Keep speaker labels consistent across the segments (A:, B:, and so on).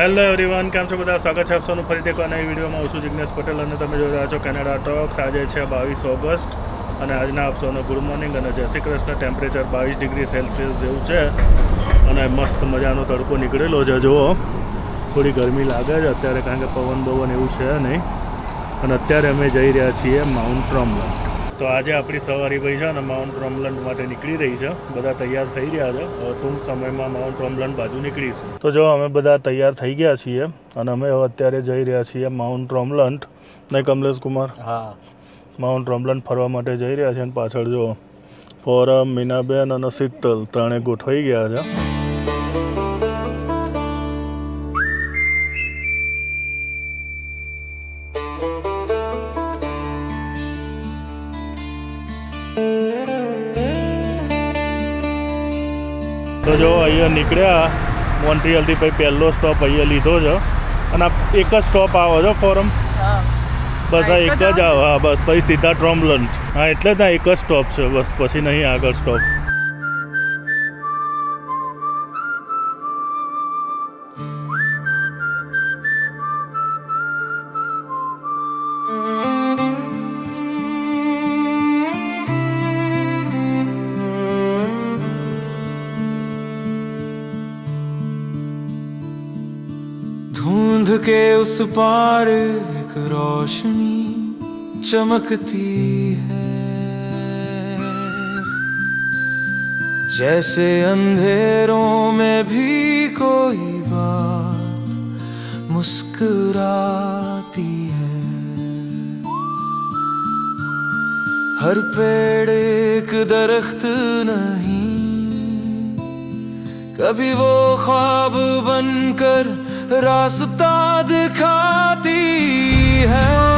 A: Hello everyone કેમ છો બધા? સ્વાગત છે આપસોનું ફરીથી એક નવી વિડીયોમાં. હું છું જિજ્ઞેશ પટેલ અને તમે જોઈ રહ્યા છો કેનેડા ટોક્સ આજે છે બાવીસ ઓગસ્ટ અને આજના આપ ગુડ મોર્નિંગ અને જય શ્રી કૃષ્ણ. ટેમ્પરેચર બાવીસ ડિગ્રી સેલ્સિયસ જેવું છે અને મસ્ત મજાનો તડકો નીકળેલો છે. જુઓ, થોડી ગરમી લાગે છે અત્યારે કારણ કે પવન બવન એવું છે નહીં. અને અત્યારે અમે જઈ રહ્યા છીએ માઉન્ટ રોમલન્ડ તો આજે આપણી સવારી ભાઈ છે અને માઉન્ટ રોમલન્ડ માટે નીકળી રહી છે. બધા તૈયાર થઈ રહ્યા છે. ટૂંક સમયમાં માઉન્ટ રોમલન્ડ બાજુ નીકળીશું. તો જો અમે બધા તૈયાર થઈ ગયા છીએ અને અમે હવે અત્યારે જઈ રહ્યા છીએ માઉન્ટ રોમલન્ડ ને કમલેશ કુમાર?
B: હા.
A: માઉન્ટ રોમલન્ડ ફરવા માટે જઈ રહ્યા છે અને પાછળ જો ફોરમ મીનાબેન અને શીતલ ત્રણે ગોઠવાઈ ગયા છે. અહીંયા નીકળ્યા. મોન્ટ્રીયલથી પછી પહેલો સ્ટોપ અહીંયા લીધો છે. અને આ એક જ સ્ટોપ આવો છો ફોરમ બસ આ એક જ આવે. હા બસ પછી સીધા ટ્રોમ્બલન હા એટલે જ આ એક જ સ્ટોપ છે. બસ પછી નહીં આગળ સ્ટોપ
C: उस पार एक रोशनी चमकती है। जैसे अंधेरों में भी कोई बात मुस्कुराती है। हर पेड़ एक दरख्त नहीं, कभी वो ख्वाब बनकर रास्ता दिखाती है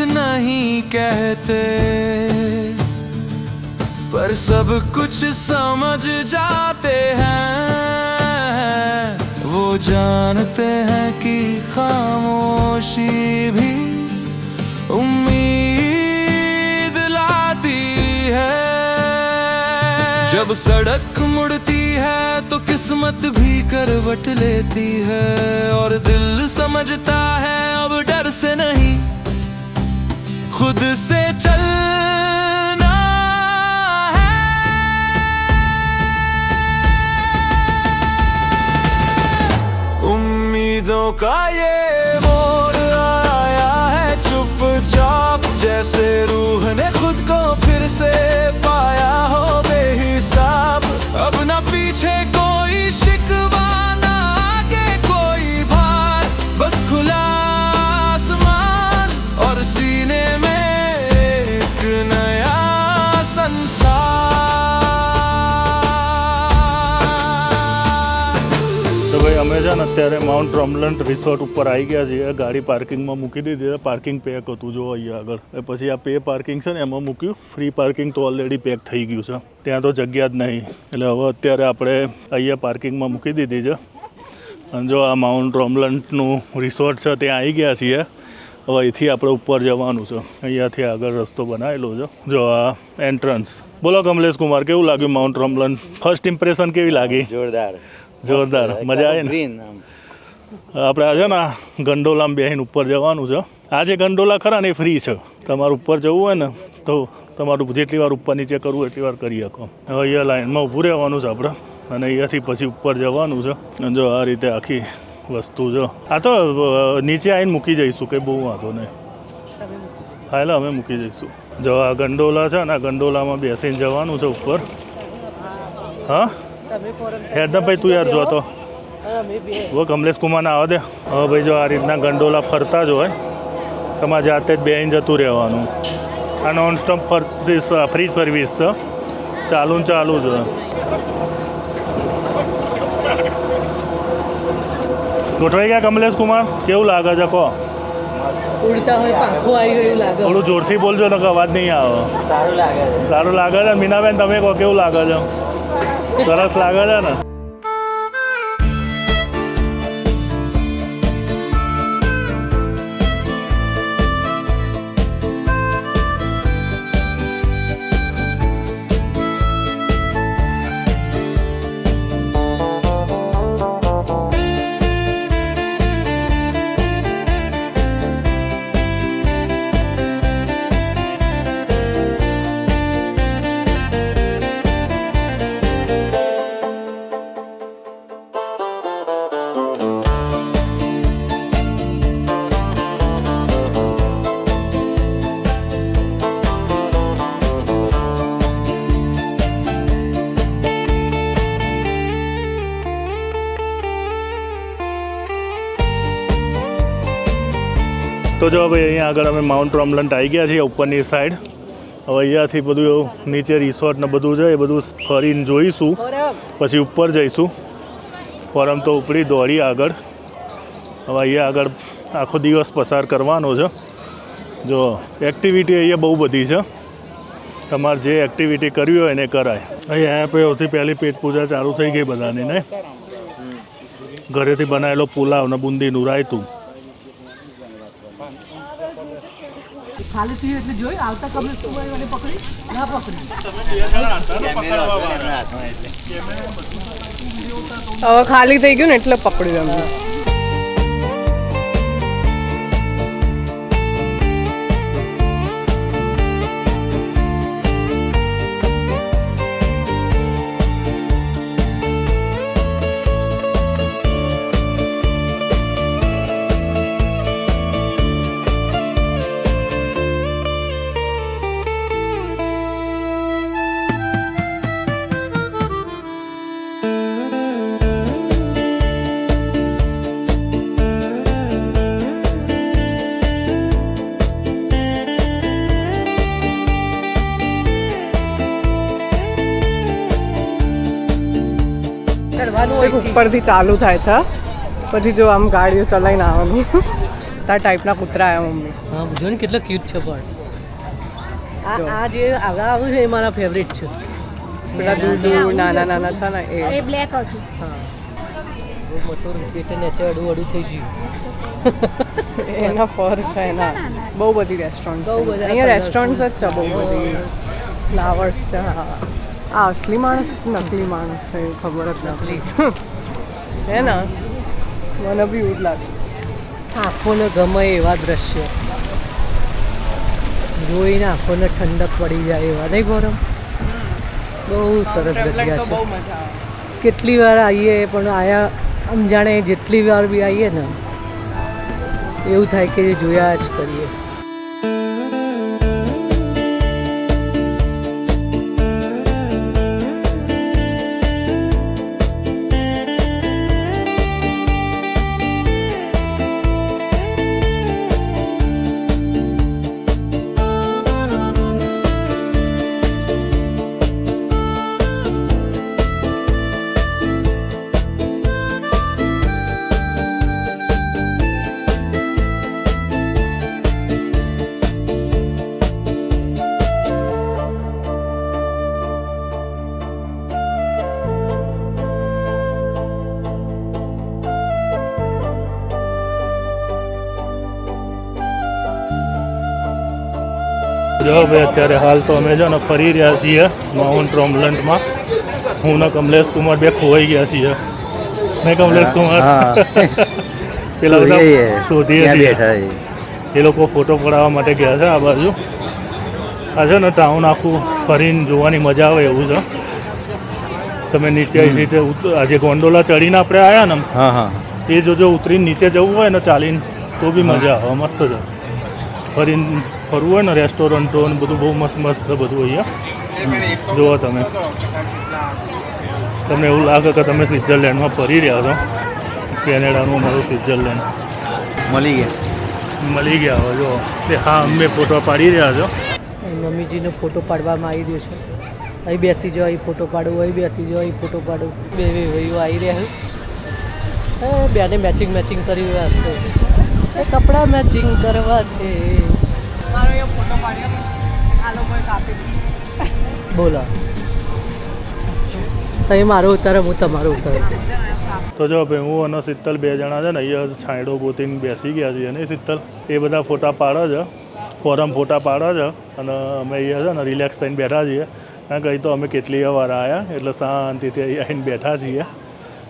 C: कुछ नहीं कहते, पर सब कुछ समझ जाते हैं। वो जानते हैं कि खामोशी भी उम्मीद लाती है। जब सड़क मुड़ती है तो किस्मत भी करवट लेती है, और दिल समझता है, अब डर से नहीं। खुद से चलना है। उम्मीदों का ये मोड़ आया है चुपचाप, जैसे रूह ने खुद को फिर से
A: અત્યારે માઉન્ટ રમલન્ટ રિસોર્ટ ઉપર આવી ગયા છીએ. ગાડી પાર્કિંગમાં મૂકી દીધી પાર્કિંગ પેક હતું જો અહીંયા આગળ. એ પછી આ પે પાર્કિંગ છે ને, એમાં મૂક્યું. ફ્રી પાર્કિંગ તો ઓલરેડી પેક થઈ ગયું છે. ત્યાં તો જગ્યા જ નહીં. એટલે હવે અત્યારે આપણે અહીંયા પાર્કિંગમાં મૂકી દીધી છે. અને જો આ માઉન્ટ રોમલન્ટનું રિસોર્ટ છે, ત્યાં આવી ગયા છીએ. હવે અહીંથી આપણે ઉપર જવાનું છે. અહીંયાથી આગળ રસ્તો બનાવેલો છે. જો આ એન્ટ્રન્સ બોલો કમલેશ કુમાર કેવું લાગ્યું માઉન્ટ રોમલન ફર્સ્ટ ઇમ્પ્રેશન કેવી લાગી?
B: જોરદાર.
A: જોરદાર. મજા આવે ને?
B: ગ્રીન આમ.
A: આપણે આ છે ને ગંડોલામાં બેસીને ઉપર જવાનું છે. આ જે ગંડોલા ખરા ને એ ફ્રી છે. તમારે ઉપર જવું હોય ને તો તમારું જેટલી વાર ઉપર નીચે કરવું એટલી વાર કરી શકો. હવે અહીંયા લાઈનમાં ઊભું રહેવાનું છે આપણે. અને અહીંયાથી પછી ઉપર જવાનું છે. અને જો આ રીતે આખી વસ્તુ જો. આ તો નીચે આવીને મૂકી જઈશું કંઈ બહુ વાંધો નહીં. હા એટલે અમે મૂકી જઈશું. જો આ ગંડોલા છે ને આ ગંડોલામાં બેસીને જવાનું છે ઉપર. હા? હેડમ ભાઈ તું યાર જો તો. વો કમલેશ કુમારને આવવા દે. હવે ભાઈ જો આ રીતના ગંડોલા ફરતા જ હોય તમારે જાતે જ બેન જતું રહેવાનું. આ નોન સ્ટોપ ફરસીસ ફ્રી સર્વિસ છે. ચાલુ ને ચાલુ જ હોય. ગોઠવાઈ ગયા કમલેશ કુમાર? કેવું લાગે છે કહો? થોડું જોરથી બોલજો ને અવાજ નહીં આવે.
B: સારું લાગે
A: છે. મીનાબેન તમે કહો કેવું લાગે છે? સરસ લાગે છે ને. જો ભાઈ અહીંયા આગળ અમે માઉન્ટ રોમલન્ટ આવી ગયા છીએ ઉપરની સાઈડ હવે અહીંયાથી બધું નીચે રિસોર્ટ ને બધું છે, એ બધું ફરીને જોઈશું. પછી ઉપર જઈશું. ફોરમ તો ઉપરી દોડી આગળ. હવે અહીંયા આગળ આખો દિવસ પસાર કરવાનો છે. જો એક્ટિવિટી અહીંયા બહુ બધી છે. તમારે જે એક્ટિવિટી કરવી હોય એને કરાય. અહીંયા પછી સૌથી પહેલી પેટ પૂજા ચાલુ થઈ ગઈ બધાની ને ઘરેથી બનાવેલો પુલાવ ને બુંદીનું રાયતું.
B: ખાલી થયું એટલે જોઈ આવતા કમલેશ કુમારી પકડી ના પકડી.
D: હવે ખાલી થઈ ગયું ને એટલે પકડ્યું એમને
B: ચડવાનું
D: ઉપરથી ચાલુ થાય છે. પછી જો આમ ગાડીઓ ચલાવીને આવવાનું. તાર ટાઈપના કૂતરા આવ્યા મમ્મી.
B: હા જો ને કેટલા ક્યુટ છે પણ. આ આ જે આગળ આવ્યું છે એ મારા ફેવરેટ છે.
D: પેલા દૂર દૂર નાના નાના છે ને એ.
E: એ બ્લેક હતું
B: હા. બહુ મોટો પેટે નીચે અડું અડું થઈ ગયું.
D: એના ફર છે એના. બહુ બધી રેસ્ટોરન્ટ અહીંયા રેસ્ટોરન્ટ જ છે બહુ બધી. ફ્લાવર્સ છે હા. આ અસલી માણસ નકલી માણસ છે ખબર જ નથી હે ને? મને બી એવું જ લાગે.
B: આંખોને ગમે એવા દ્રશ્ય. જોઈને આંખોને ઠંડક પડી જાય એવા. નહીં ગૌરવ? બહુ સરસ જગ્યા છે. કેટલી વાર આવીએ પણ આયા આમ જાણે જેટલી વાર બી આવીએ ને એવું થાય કે જોયા જ કરીએ.
A: જો ભાઈ અત્યારે હાલ તો અમે છે ને ફરી રહ્યા છીએ માઉન્ટ રોમલન્ડમાં હું ને કમલેશ કુમાર બે ખોવાઈ ગયા છીએ. ને કમલેશ કુમાર. પેલા બધા
F: છે.
A: એ લોકો ફોટો પડાવવા માટે ગયા છે આ બાજુ. આ છે ને ટાઉન આખું ફરીને જોવાની મજા આવે એવું છે. તમે નીચે નીચે આજે ગોંડોલા ચડીને આપણે આવ્યા ને એ જો જો ઉતરીને નીચે જવું હોય ને ચાલીને તો બી મજા આવે મસ્ત છે. ફરીને ફરવું હોય ને રેસ્ટોરન્ટો ને બધું બહુ મસ્ત મસ્ત છે બધું અહીંયા. જુઓ તમે. તમને એવું લાગે કે તમે સ્વિટ્ઝરલેન્ડમાં ફરી રહ્યા છો. કેનેડાનું અમારું સ્વિટ્ઝરલેન્ડ.
F: મળી ગયા.
A: મળી ગયા હોય જો તે હા અમે ફોટો પાડી રહ્યા છો.
B: મમ્મીજીનો ફોટો પાડવામાં આવી રહ્યો છે. અહીં બેસી જાઓ અહીં ફોટો પાડું અહીં બેસી જાઓ અહીં ફોટો પાડું. બે બે ભાઈઓ આવી રહ્યા છે. બેને મેચિંગ મેચિંગ કરી રહ્યા છે. એ કપડાં મેચિંગ કરવા છે.
D: ફોટો પાડ્યો. આ લોકોએ કાપી દીધો
B: બોલો. તમે મારો ઉતારો હું તમારો ઉતારો.
A: તો જો ભાઈ હું અને શીતલ બે જણા છે ને અહીંયા છાંયડો ગોતીને બેસી ગયા છીએ ને શીતલ? એ બધા ફોટા પાડે છે. ફોરમ ફોટા પાડે છે. અને અમે અહીંયા છે ને રિલેક્સ થઈને બેઠા છીએ. કારણ કે અહીં તો અમે કેટલી વાર આવ્યા એટલે શાંતિથી અહીં આવીને બેઠા છીએ.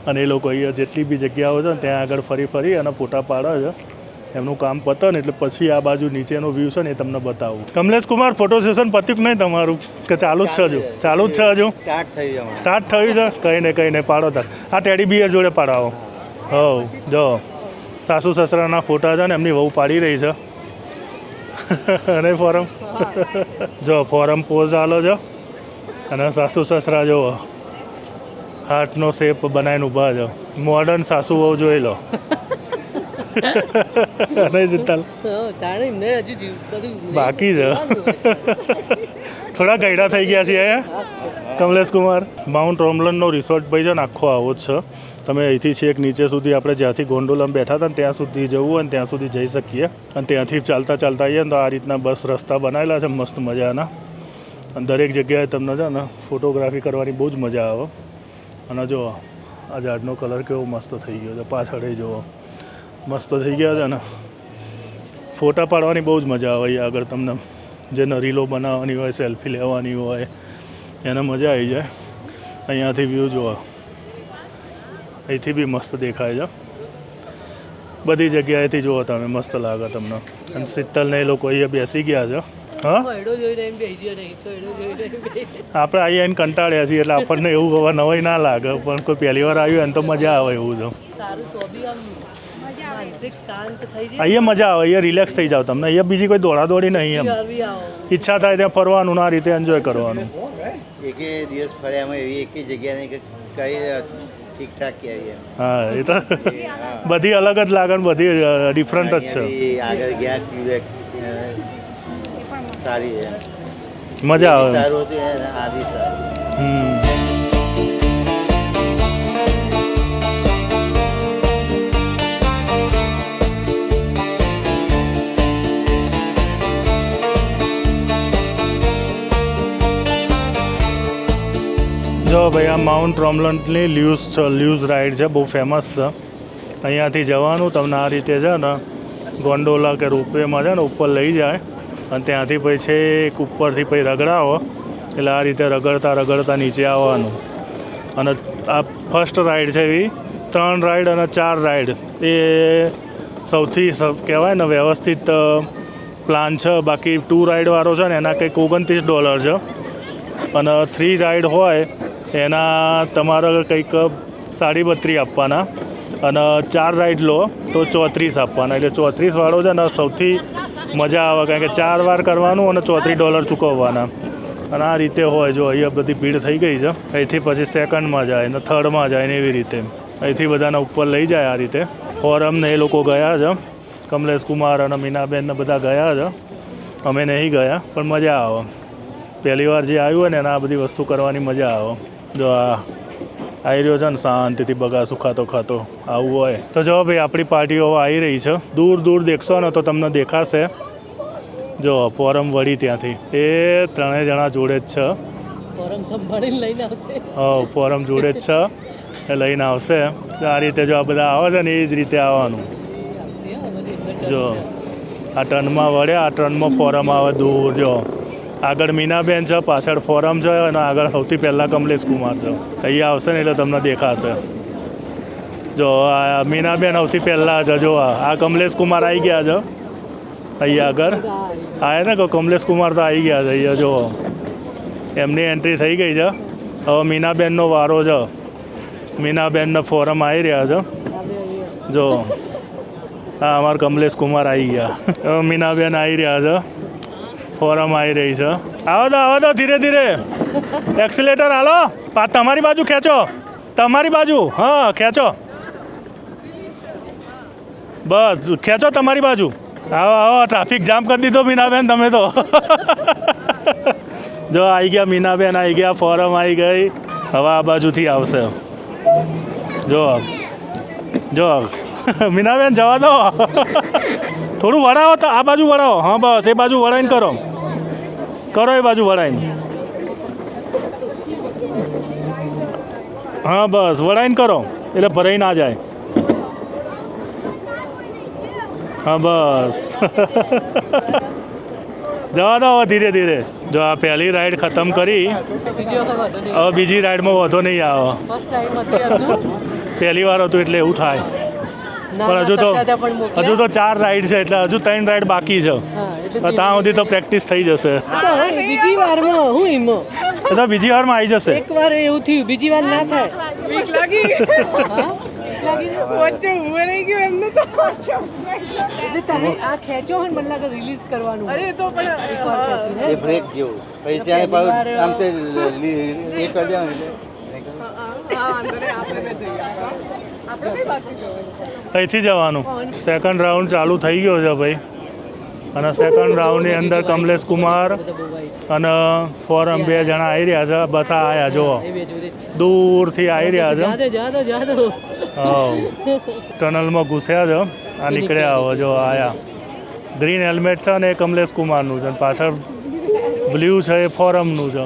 A: અને એ લોકો અહીંયા જેટલી બી જગ્યાઓ છે ને ત્યાં આગળ ફરી ફરી અને ફોટા પાડે છે. એમનું કામ પતે ને એટલે પછી આ બાજુ નીચેનો વ્યૂ છે ને એ તમને બતાવું. કમલેશ કુમાર ફોટો સેશન પત્યું નહીં તમારું કે ચાલુ જ છે હજુ? ચાલુ જ છે હજુ?
F: સ્ટાર્ટ
A: થયું છે? કંઈ ને કંઈ ને પાડો તાર. આ ટેડી બિયર જોડે પાડાવો. હવ જો. સાસુ સસરાના ફોટા છે ને એમની વહુ પાડી રહી છે. અને ફોરમ જો ફોરમ પોઝ આલો છો અને સાસુ સસરા જો હાર્ટનો શેપ બનાવીને ઊભા છો મોડર્ન સાસુ વહુ જોઈ લો. નહીં જીતલ. બાકી છે. થોડા ગયડા થઈ ગયા છીએ અહીંયા કમલેશ કુમાર માઉન્ટ રોમલનનો રિસોર્ટ ભાઈ છે ને આખો આવો જ છે. તમે અહીંથી છેક નીચે સુધી આપણે જ્યાંથી ગોંડોલમ બેઠા હતા ત્યાં સુધી જવું અને ત્યાં સુધી જઈ શકીએ. અને ત્યાંથી ચાલતા ચાલતા આવીએ ને તો આ રીતના બસ રસ્તા બનાવેલા છે મસ્ત મજાના. અને દરેક જગ્યાએ તમને છે ને ફોટોગ્રાફી કરવાની બહુ જ મજા આવે. અને જો આ ઝાડનો કલર કેવો મસ્ત થઈ ગયો છે પાછળ જુઓ. મસ્ત થઈ ગયા છે ને ફોટા પાડવાની બહુ જ મજા આવે આગળ તમને. જેને રીલો બનાવવાની હોય સેલ્ફી લેવાની હોય એને મજા આવી જાય. અહીંયાથી વ્યૂ જોવા. અહીંથી બી મસ્ત દેખાય છે. બધી જગ્યાએથી જુઓ તમે મસ્ત લાગે તમને. અને શીતલને એ લોકો અહીંયા બેસી ગયા છે. હા? આપણે અહીંયા આવીને કંટાળ્યા છીએ એટલે આપણને એવું હવે નવાઈ ના લાગે. પણ કોઈ પહેલી વાર આવ્યું એને તો મજા આવે એવું છે. અહીંયા મજા આવે અહીંયા રિલેક્સ થઈ જાવ તમને અહીંયા બીજી કોઈ દોડાદોડી નહીં એમ. ઈચ્છા થાય ત્યાં ફરવાનું ના રીતે એન્જોય કરવાનું.
F: એક દિવસ ફર્યામાં એવી એક જગ્યા નહીં કઈ ઠીક ઠાક
A: હા એ તો બધી અલગ જ લાગે બધી ડિફરન્ટ જ છે.
F: આગળ ગયા સારી છે.
A: મજા આવે.
F: સારું હતું આ બી સારું
A: હમ. જો ભાઈ, આ માઉન્ટ રોમલન્ટની લ્યુઝ છે લ્યુઝ રાઈડ છે, બહુ ફેમસ છે. અહીંયાથી જવાનું તમને આ રીતે છે ને ગોંડોલા કે રોપવેમાં છે ને, ઉપર લઈ જાય. અને ત્યાંથી પછી છે એક ઉપરથી પછી રગડાવો. એટલે આ રીતે રગડતા રગડતા નીચે આવવાનું. અને આ ફર્સ્ટ રાઈડ છે એવી. ત્રણ રાઈડ અને ચાર રાઈડ એ સૌથી કહેવાય ને, વ્યવસ્થિત પ્લાન છે. બાકી ટુ રાઈડવાળો છે ને, એના કંઈક ઓગણત્રીસ ડોલર છે. અને થ્રી રાઈડ હોય એના તમારે કંઈક સાડી બત્રી આપવાના અને ચાર રાઈડ લો તો ચોત્રીસ આપવાના. એટલે ચોત્રીસવાળો છે ને સૌથી મજા આવે, કારણ કે ચાર વાર કરવાનું અને ચોત્રીસ ડોલર ચૂકવવાના. અને આ રીતે હોય, જો અહીંયા બધી ભીડ થઈ ગઈ છે, અહીંથી પછી સેકન્ડમાં જાય ને થર્ડમાં જાય ને એવી રીતે. અહીંથી બધાને ઉપર લઈ જાય આ રીતે. ફોરમને એ લોકો ગયા છે, કમલેશ કુમાર અને મીનાબેન ને બધા ગયા છે. અમે નહીં ગયા, પણ મજા આવે. પહેલી વાર જે આવ્યું હોય ને એને આ બધી વસ્તુ કરવાની મજા આવે. જો આ આવી રહ્યો છે ને શાંતિથી બગા સુખાતો ખાતો આવું હોય. તો જો ભાઈ આપણી પાર્ટીઓ આવી રહી છે. દૂર દૂર દેખશો ને તો તમને દેખાશે. જો ફોરમ વળી ત્યાંથી. એ ત્રણેય જણા જોડે જ છે.
B: ફોરમ સંભાળીને લઈને આવશે.
A: હા ફોરમ જોડે જ છે. એ લઈને આવશે. આ રીતે જો આ બધા આવે છે ને એ જ રીતે આવવાનું. જો આ ટર્નમાં વળે આ ટર્નમાં ફોરમ આવે દૂર જો. આગળ મીનાબેન છે, પાછળ ફોરમ છે અને આગળ સૌથી પહેલાં કમલેશ કુમાર છે. અહીંયા આવશે ને એટલે તમને દેખાશે. જો, આ મીનાબેન સૌથી પહેલાં છે, જો, આ કમલેશ કુમાર આવી ગયા છે. અહીંયા આગળ. આયા ને કે કમલેશ કુમાર તો આવી ગયા છે, અહીંયા જો. એમની એન્ટ્રી થઈ ગઈ છે. હવે મીનાબેનનો વારો છે. મીનાબેનનો ફોરમ આવી રહ્યા છે. જો. હા, અમારા કમલેશ કુમાર આવી ગયા. હવે મીનાબેન આવી રહ્યા છે. ફોરમ આવી રહી છે. આવો તો આવો તો, ધીરે ધીરે. એક્સિલેટર હાલો. તમારી બાજુ ખેંચો. તમારી બાજુ. હા, ખેંચો. બસ, ખેંચો તમારી બાજુ. આવો આવો ટ્રાફિક જામ કરી દીધો મીનાબેન, તમે તો. જો આવી ગયા મીનાબેન આવી ગયા, ફોરમ આવી ગઈ. હવે આ બાજુથી આવશે. જો જો. મીનાબેન, જવા દો. થોડું વળાવો તો આ બાજુ વળાવો. હા બસ એ બાજુ વળાઈને કરો. કરો એ બાજુ વળાઈને. હા બસ વળાઈને કરો. એટલે ભરાઈ ના જાય. હા બસ. જવા દો હવે ધીરે ધીરે. જો આ પહેલી રાઈડ ખતમ કરી. હવે બીજી રાઈડમાં વધો નહીં આવે. પહેલી વાર હતું એટલે એવું થાય. પણ હજુ તો. હજુ તો ચાર રાઈડ છે એટલે હજુ ત્રણ રાઈડ બાકી છે.
B: હા, એટલે
A: પણ ત્યાં સુધી તો પ્રેક્ટિસ થઈ જશે.
B: બીજી વારમાં હું ઈમો
A: એ તો બીજી વારમાં આવી જશે.
B: એક વાર એવું થયું બીજી વાર ના થાય.
D: બીક લાગી.
B: હા?
D: વચ્ચે ઊભો રહી ગયો એમને તો
B: એટલે તમે આ ખેંચો હોય મને લાગે રિલીઝ કરવાનું
D: અરે તો પણ
B: એકવાર ખેંચ્યું ને?
F: એ બ્રેક જેવું. પછી આમ સે એ કરી દેવાનું
D: હા વાંધો નહીં આપણે બે જઈએ.
A: અહીંથી જવાનું. સેકન્ડ રાઉન્ડ ચાલુ થઈ ગયો છે ભાઈ. અને સેકન્ડ રાઉન્ડની અંદર કમલેશ કુમાર. અને ફોરમ બે જણા આવી રહ્યા છે. બસ આ આયા જુઓ. દૂરથી આવી રહ્યા છે. હા ટનલમાં ઘૂસ્યા છે. આ નીકળ્યા હવે જો આયા. ગ્રીન હેલ્મેટ છે અને એ કમલેશ કુમારનું છે. પાછળ બ્લ્યુ છે એ ફોરમનું છે.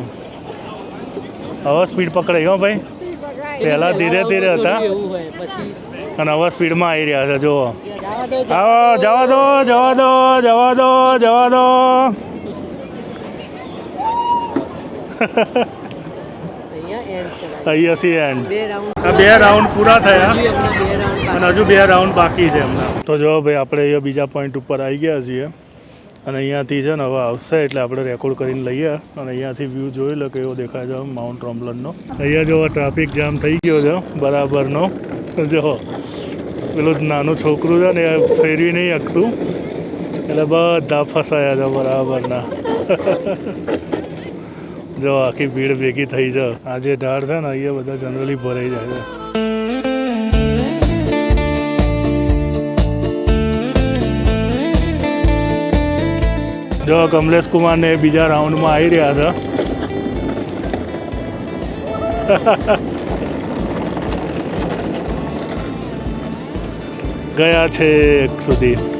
A: હવે સ્પીડ પકડાઈ હો ભાઈ. પહેલાં ધીરે ધીરે હતા. અને હવે સ્પીડમાં આવી રહ્યા છે જુઓ. આવો જવા દો. જવા દો જવા દો જવા દો. અહીંયાથી એન્ડ
B: બે રાઉન્ડ
A: આ બે રાઉન્ડ પૂરા થયા. અને હજુ બે રાઉન્ડ બાકી છે એમના તો જો ભાઈ આપણે અહીંયા બીજા પોઈન્ટ ઉપર આવી ગયા છીએ. અને અહીંયાથી છે ને હવે આવશે એટલે આપણે રેકોર્ડ કરીને લઈએ. અને અહીંયાથી વ્યૂ જોઈ લો કેવો દેખાય છે માઉન્ટ રોમ્બલનનો અહીંયા જો ટ્રાફિક જામ થઈ ગયો છે, બરાબરનો. જો, પેલું નાનું છોકરું છે ને એ ફેરવી નહીં શકતું. એટલે બધા ફસાયા છે બરાબરના. જો, આખી ભીડ ભેગી થઈ છે. આ જે ઢાળ છે ને, અહીંયા બધા જનરલી ભરાઈ જાય છે. જો કમલેશ કુમાર ને બીજા રાઉન્ડમાં આવી રહ્યા છે. ગયા છે સુધી.